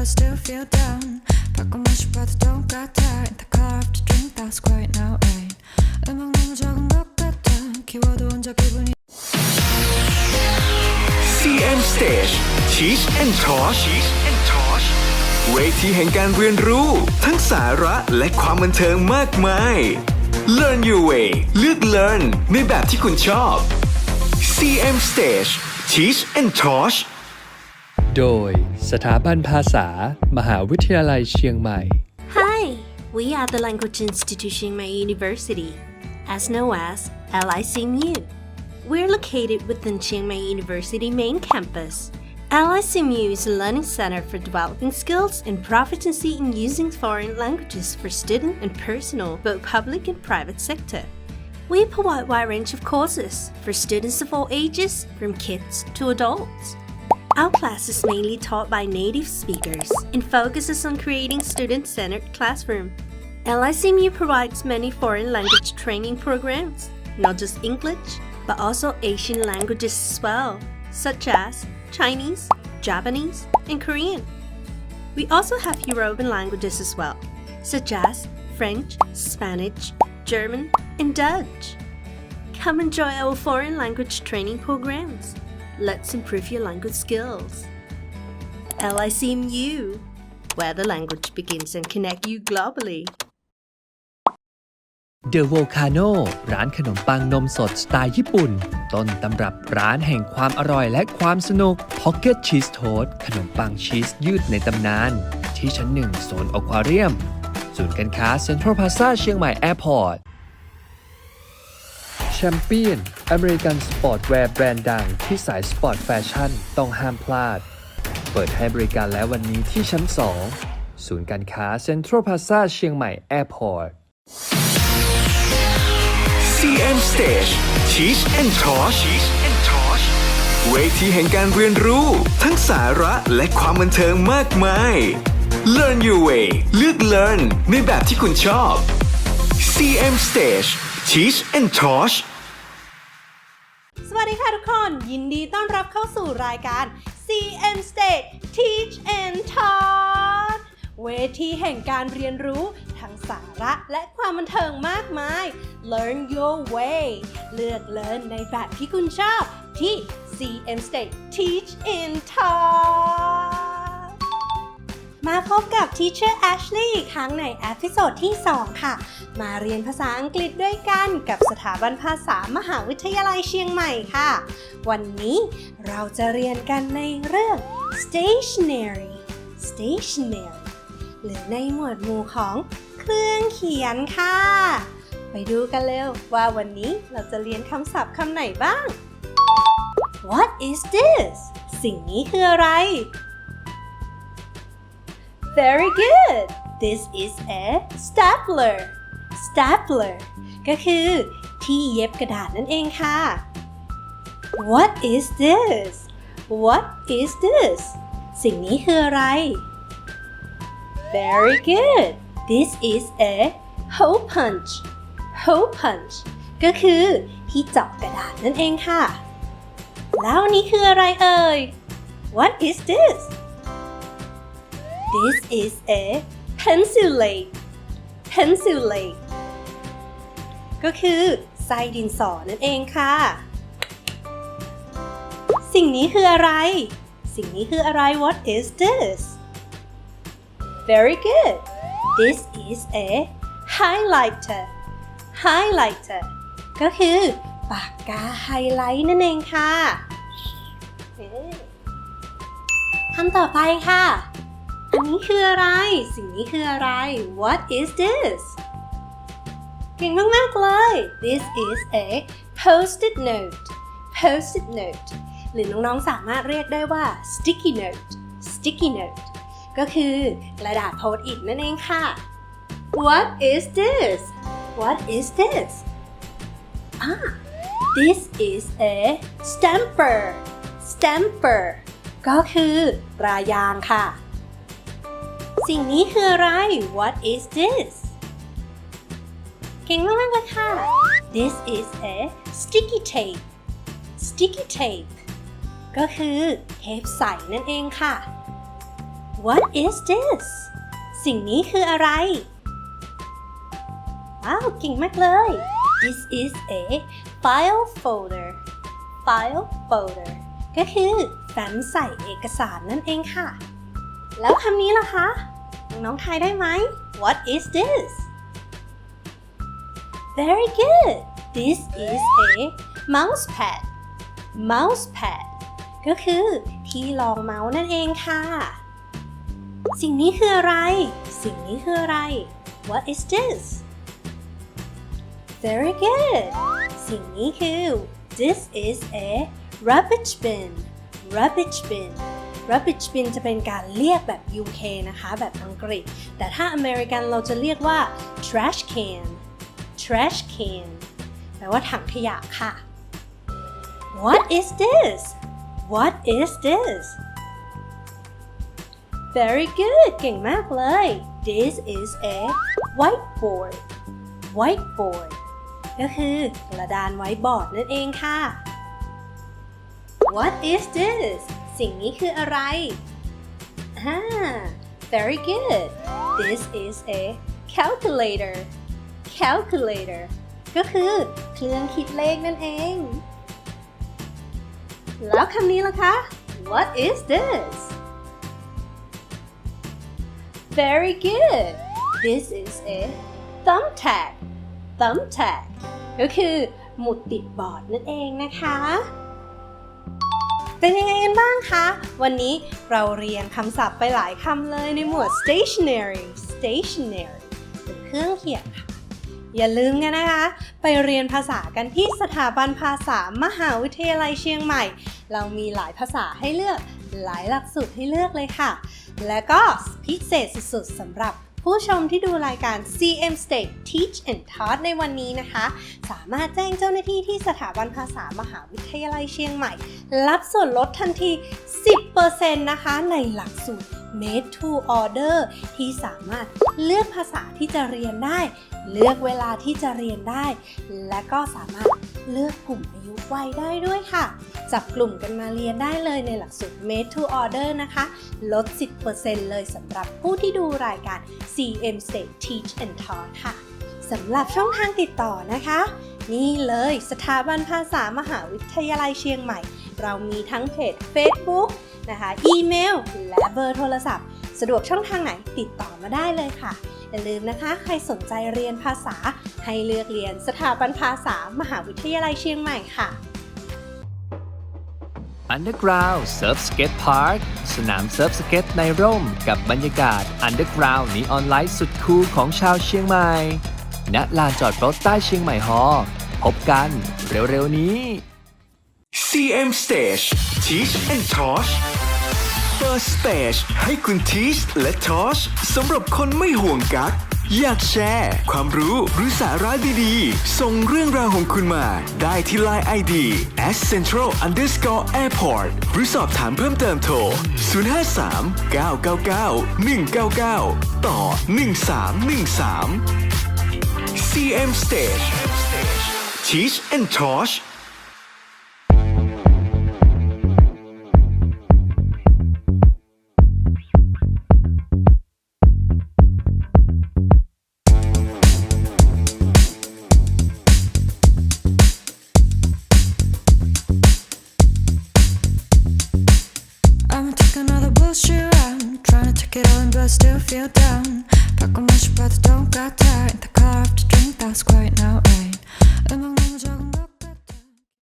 I still feel down 바꿔 마셔봐도 똑같아 In the car after drink that's great now ain't 음악 너무 적은 것 같아 키워도 혼자 기분이 CM Stage Teach and Tosh Teach and Tosh เวทีแห่งการเรียนรู้ ทั้งสาระและความบันเทิงมากมาย Learn your way เลือก Learn ในแบบที่คุณชอบ CM Stage Teach and Tosh โดยสถาบันภาษา มหาวิทยาลัยเชียงใหม่ Hi, we are the Language Institute Chiang Mai University, as known as LICMU. We're located within Chiang Mai University main campus. LICMU is a learning center for developing skills and proficiency in using foreign languages for student and personal, both public and private sector. We provide wide range of courses for students of all ages, from kids to adults. Our class is mainly taught by native speakers and focuses on creating student-centered classroom. LICMU provides many foreign language training programs, not just English, but also Asian languages as well, such as Chinese, Japanese, and Korean. We also have European languages as well, such as French, Spanish, German, and Dutch. Come enjoy our foreign language training programs. Let's improve your language skills. LICMU, where the language begins and connect you globally. The Volcano ร้านขนมปังนมสดสไตล์ญี่ปุ่น ต้นตำรับร้านแห่งความอร่อยและความสนุก Pocket Cheese Toast ขนมปังชีสยืดในตำนาน ที่ชั้นหนึ่งโซนอควาเรียม ศูนย์การค้าเซ็นทรัลพาซาเชียงใหม่แอร์พอร์ต แชมเปี้ยนอเมริกันสปอร์ตแวร์แบรนด์ดังที่สายสปอร์ตแฟชั่นต้องห้ามพลาด เปิดให้บริการแล้ววันนี้ที่ชั้น 2 ศูนย์การค้าเซ็นทรัลพาซาเชียงใหม่แอร์พอร์ต CM Stage Teach and Tosh Teach and Tosh เวทีแห่งการเรียนรู้ ทั้งสาระและความบันเทิงมากมาย Learn your way เลือก Learn ในแบบที่คุณชอบ CM Stage Teach and Tosh ดีค่ะทุกคน ยินดีต้อนรับเข้าสู่รายการ CM State Teach and Talk เวทีแห่งการเรียนรู้ทั้งสาระและความบันเทิงมากมาย Learn your way เลือกเลิรนในแบบที่คุณชอบที่ CM State Teach and Talk มาพบกับ Teacher Ashley อีกครั้งในอพิโซดที่ 2 ค่ะ มาเรียนภาษาอังกฤษด้วยกันกับสถาบันภาษามหาวิทยาลัยเชียงใหม่ค่ะ วันนี้เราจะเรียนกันในเรื่อง stationery stationery หรือในหมวดหมู่ของเครื่องเขียนค่ะ ไปดูกันเร็วว่าวันนี้เราจะเรียนคำศัพท์คำไหนบ้าง What is this สิ่งนี้คืออะไร Very good. This is a stapler. Stapler ก็คือที่เย็บกระดาษนั่นเองค่ะ What is this? What is this? สิ่งนี้คืออะไร Very good. This is a hole punch. Hole punch ก็คือที่เจาะกระดาษนั่นเองค่ะ แล้วนนี้คืออะไรเอ่ย What is this? This is a pencil lead. Pencil lead ก็คือไส้ดินสอนั่นเองค่ะ สิ่งนี้คืออะไร สิ่งนี้คืออะไร What is this? Very good. This is a highlighter. Highlighter ก็คือปากกาไฮไลท์นั่นเองค่ะคำต่อไปค่ะ อันนี้คืออะไร สิ่งนี้คืออะไร What is this เก่งมากๆเลย This is a post-it note post-it note หรือน้องๆสามารถเรียกได้ว่า sticky note sticky note ก็คือกระดาษโพสต์อิทนั่นเองค่ะ What is this What is this อ่า This is a stamper stamper ก็คือรายางค่ะ สิ่งนี้คืออะไร What is this เก่งมากๆเลยค่ะ This is a sticky tape sticky tape ก็คือเทปใสนั่นเองค่ะ What is this สิ่งนี้คืออะไร ว้าวเก่งมากเลย This is a file folder file folder ก็คือแฟ้มใส่เอกสารนั่นเองค่ะ แล้วคำนี้ล่ะคะ น้องๆทายได้ไหม What is this Very good This is a mouse pad mouse pad ก็คือที่รองเมาส์นั่นเองค่ะ สิ่งนี้คืออะไร สิ่งนี้คืออะไร What is this Very good สิ่งนี้คือ This is a rubbish bin rubbish bin rubbish bin จะเป็นการเรียกแบบ UK นะคะ แบบอังกฤษ แต่ถ้าอเมริกันเราจะเรียกว่า trash can trash can แปลว่าถังขยะค่ะ What is this What is this Very good เก่งมากเลย This is a whiteboard whiteboard ก็คือกระดานไว้บอร์ดนั่นเองค่ะ What is this สิ่งนี้คืออะไรอ่า Very good This is a calculator calculator ก็คือเครื่องคิดเลขนั่นเอง แล้วคำนี้ล่ะคะ What is this Very good This is a thumbtack thumbtack ก็คือหมุดติดบอร์ดนั่นเองนะคะ เป็นยังไงกันบ้างคะ วันนี้เราเรียนคำศัพท์ไปหลายคำเลยในหมวด stationery stationery เป็นเครื่องเขียนค่ะ อย่าลืมกันนะคะ ไปเรียนภาษากันที่สถาบันภาษามหาวิทยาลัยเชียงใหม่ เรามีหลายภาษาให้เลือก หลายหลักสูตรให้เลือกเลยค่ะ และก็พิเศษสุดๆสำหรับ ผู้ชมที่ดูรายการ CM State Teach and Taught ในวันนี้นะคะ สามารถแจ้งเจ้าหน้าที่ที่สถาบันภาษามหาวิทยาลัยเชียงใหม่ รับส่วนลดทันที 10%นะคะ ในหลักสูตร Made to Order ที่สามารถเลือกภาษาที่จะเรียนได้ เลือกเวลาที่จะเรียนได้ และก็สามารถเลือกกลุ่มอายุวัยได้ด้วยค่ะ จับกลุ่มกันมาเรียนได้เลยในหลักสูตร Made to Order นะคะ ลด 10%เลยสำหรับผู้ที่ดูรายการ CM State Teach and Taught ค่ะสำหรับช่องทางติดต่อนะคะ นี่เลยสถาบันภาษามหาวิทยาลัยเชียงใหม่ เรามีทั้งเพจ Facebook นะคะ อีเมล และเบอร์โทรศัพท์ สะดวกช่องทางไหนติดต่อมาได้เลยค่ะ อย่าลืมนะคะ ใครสนใจเรียนภาษา ให้เลือกเรียนสถาบันภาษามหาวิทยาลัยเชียงใหม่ค่ะ Underground Surf Skate Park สนามเซิร์ฟสเก็ตในร่ม กับบรรยากาศ Underground นีออนไลน์สุดคูลของชาวเชียงใหม่ ณ ลานจอดรถใต้เชียงใหม่ฮอลล์พบกันเร็วๆนี้ CM Stage Teach and Tosh เปิด Stage ให้คุณ Teach และ Tosh สำหรับคนไม่ห่วงกัก อยากแชร์ ความรู้หรือสาระดีๆ ส่งเรื่องราวของคุณมา ได้ที่ Line ID at central underscore airport หรือสอบถามเพิ่มเติมโทร 053 999 199 ต่อ 1313 CM Stage Teach and Tosh